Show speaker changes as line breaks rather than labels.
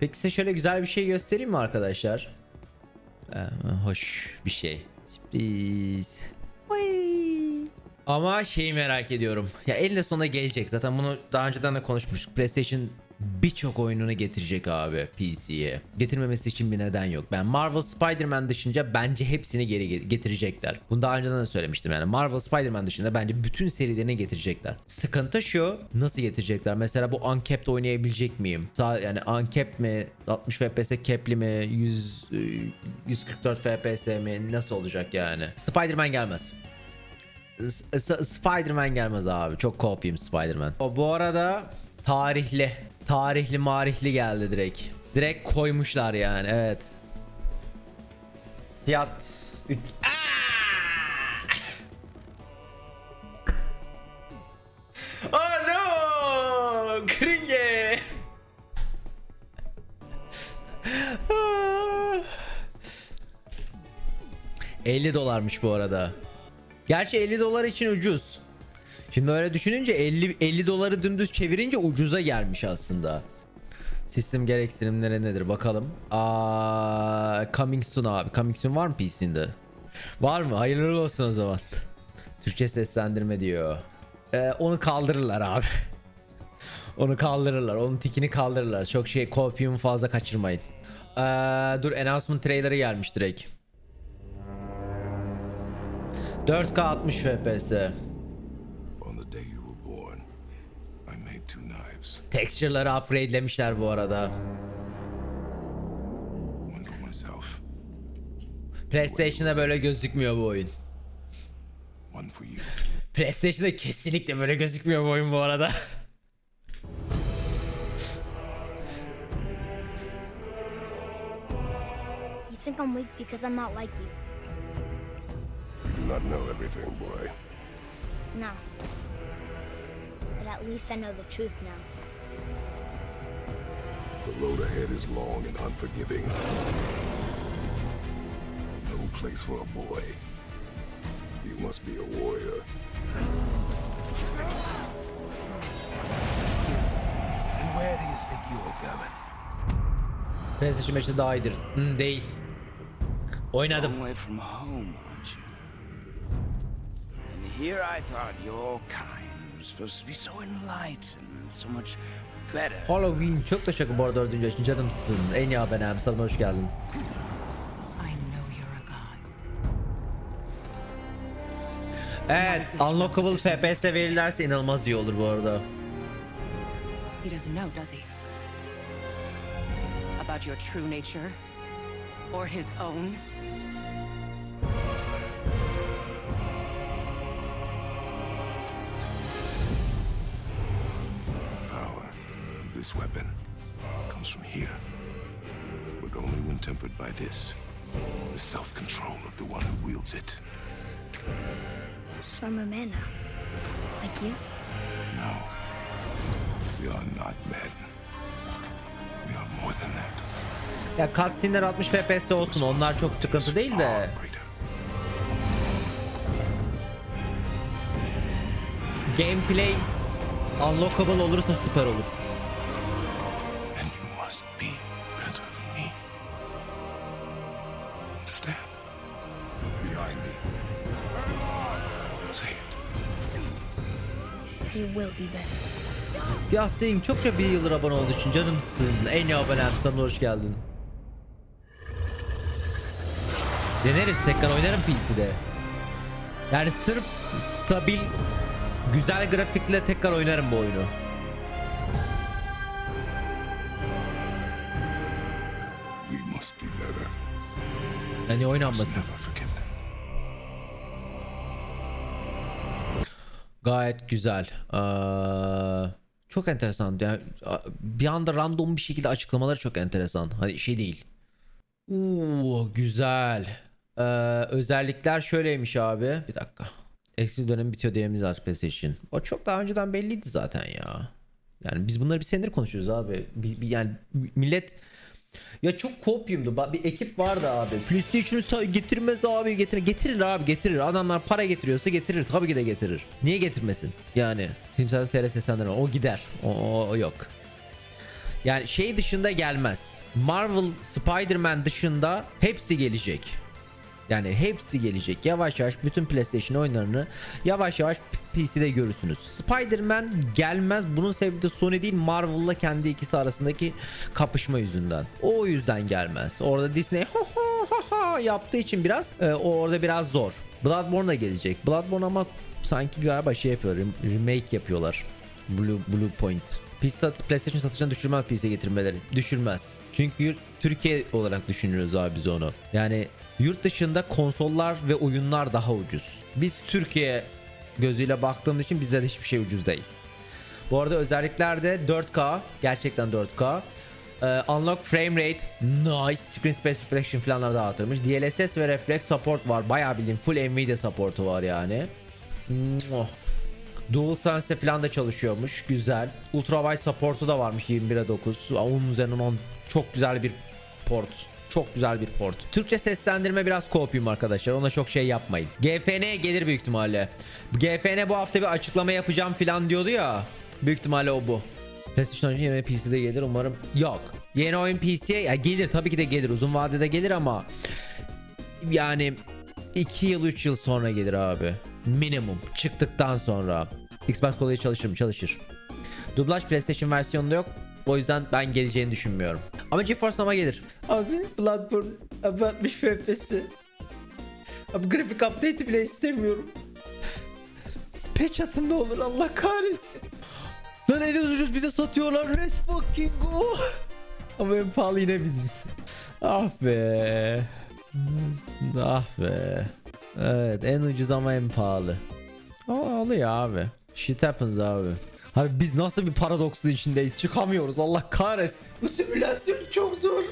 Peki size şöyle güzel bir şey göstereyim mi arkadaşlar? Ee, hoş bir şey. Sürpriz. Ama şeyi merak ediyorum. Ya eninde sonunda gelecek. Zaten bunu daha önceden de konuşmuştuk. PlayStation birçok oyununu getirecek abi PC'ye. Getirmemesi için bir neden yok. Ben Marvel Spider-Man dışında bence hepsini geri ge- getirecekler. Bunu daha önceden de söylemiştim yani. Marvel Spider-Man dışında bence bütün serilerini getirecekler. Sıkıntı şu. Nasıl getirecekler? Mesela bu Uncapped oynayabilecek miyim? Yani Uncapped mi? 60 FPS cap'li mi? 100 e, 144 FPS mi? Nasıl olacak yani? Spider-Man gelmez. Spider-Man gelmez abi. Çok kopyayım Spider-Man. Bu arada tarihli. Tarihli marihli geldi direkt. Direkt koymuşlar yani evet. Fiyat 3 Oh no! Kringe! Ah. 50 dolarmış bu arada. Gerçi 50 dolar için ucuz. Şimdi öyle düşününce 50 50 doları dümdüz çevirince ucuza gelmiş aslında. Sistem gereksinimleri nedir bakalım. Aa, coming soon abi. Coming soon var mı PC'inde? Var mı? Hayırlı olsun o zaman. Türkçe seslendirme diyor. Ee, onu kaldırırlar abi. onu kaldırırlar. Onun tikini kaldırırlar. Çok şey kopyumu fazla kaçırmayın. Ee, dur announcement trailer'ı gelmiş direkt. 4K 60 FPS. Texture'ları upgrade'lemişler bu arada. PlayStation'da böyle gözükmüyor bu oyun.
you.
PlayStation'da kesinlikle böyle gözükmüyor bu oyun bu arada.
You think I'm weak because I'm not like you?
Do not know everything, boy.
No. But at least I know the truth now.
The road ahead is long and unforgiving. No place for a boy. You must be a warrior.
And where do you think you're going?
PlayStation 5'te daha iyidir. Hmm, değil. Oynadım.
Long way from home, aren't you? And here I thought your kind was supposed to be so enlightened, and so much better.
Halloween çok teşekkür bu arada dördüncü yaşın canımsın. En iyi abonem sana hoş geldin. Evet, unlockable FPS verirlerse inanılmaz iyi olur bu arada.
He doesn't know, does he? About your true nature? Or his own?
Tempered by this. The self-control of the one who wields it.
So I'm a man now. Like you?
No. We are not men. We are more than that.
Ya cutscene'ler 60 FPS olsun onlar çok sıkıntı değil de. Gameplay unlockable olursa süper olur.
You
will be better.
Yasin çokça bir yıldır abone olduğu için canımsın. En iyi abonem sana hoş geldin. Deneriz tekrar oynarım PC'de. Yani sırf stabil güzel grafikle tekrar oynarım bu oyunu. Yani oynanmasın. Gayet güzel. Ee, çok enteresan. Yani bir anda random bir şekilde açıklamaları çok enteresan. Hani şey değil. Uuu güzel. Ee, özellikler şöyleymiş abi. Bir dakika. Eski dönem bitiyor diyemeyiz artık PlayStation. O çok daha önceden belliydi zaten ya. Yani biz bunları bir senedir konuşuyoruz abi. Bir, bir- yani millet ya çok kopyumdu. Bir ekip vardı abi. PlayStation'ı getirmez abi getirir. Getirir abi getirir. Adamlar para getiriyorsa getirir. Tabii ki de getirir. Niye getirmesin? Yani Simsar TR seslendirme. O gider. O, o, o yok. Yani şey dışında gelmez. Marvel Spider-Man dışında hepsi gelecek. Yani hepsi gelecek. Yavaş yavaş bütün PlayStation oyunlarını yavaş yavaş PC'de görürsünüz. Spider-Man gelmez. Bunun sebebi de Sony değil Marvel'la kendi ikisi arasındaki kapışma yüzünden. O yüzden gelmez. Orada Disney ho ho ho ho yaptığı için biraz e, orada biraz zor. Bloodborne da gelecek. Bloodborne ama sanki galiba şey yapıyorlar. rem- Remake yapıyorlar. Blue, Blue Point. PC PlayStation satışını düşürmez PC getirmeleri. Düşürmez. Çünkü Türkiye olarak düşünüyoruz abi biz onu. Yani yurt dışında konsollar ve oyunlar daha ucuz. Biz Türkiye gözüyle baktığımız için bizde de hiçbir şey ucuz değil. Bu arada özelliklerde 4K, gerçekten 4K. Ee, unlock frame rate, nice. Screen space reflection falanlar da artırmış. DLSS ve reflex support var. Bayağı bildiğin full Nvidia supportu var yani. Muah. DualSense falan da çalışıyormuş. Güzel. Ultrawide support'u da varmış 21'e 9. Onun üzerinden 10 çok güzel bir port. Çok güzel bir port. Türkçe seslendirme biraz kopyum arkadaşlar. Ona çok şey yapmayın. GFN gelir büyük ihtimalle. GFN bu hafta bir açıklama yapacağım falan diyordu ya. Büyük ihtimalle o bu. PlayStation yine PC'de gelir umarım. Yok. Yeni oyun PC'ye ya gelir tabii ki de gelir. Uzun vadede gelir ama yani 2 yıl 3 yıl sonra gelir abi. Minimum çıktıktan sonra. Xbox kolayı çalışır mı? Çalışır. Dublaj PlayStation versiyonunda yok. O yüzden ben geleceğini düşünmüyorum. Ama GeForce Now'a gelir. Abi Bloodborne abi 60 FPS. Abi grafik update'i bile istemiyorum. Patch atın ne olur Allah kahretsin. Lan en ucuz bize satıyorlar. Let's fucking go. Ama en pahalı yine biziz. Ah be. Ah be. Evet en ucuz ama en pahalı. Ama oluyor abi. Shit happens abi. Abi biz nasıl bir paradoksun içindeyiz çıkamıyoruz Allah kahretsin. Bu simülasyon çok zor.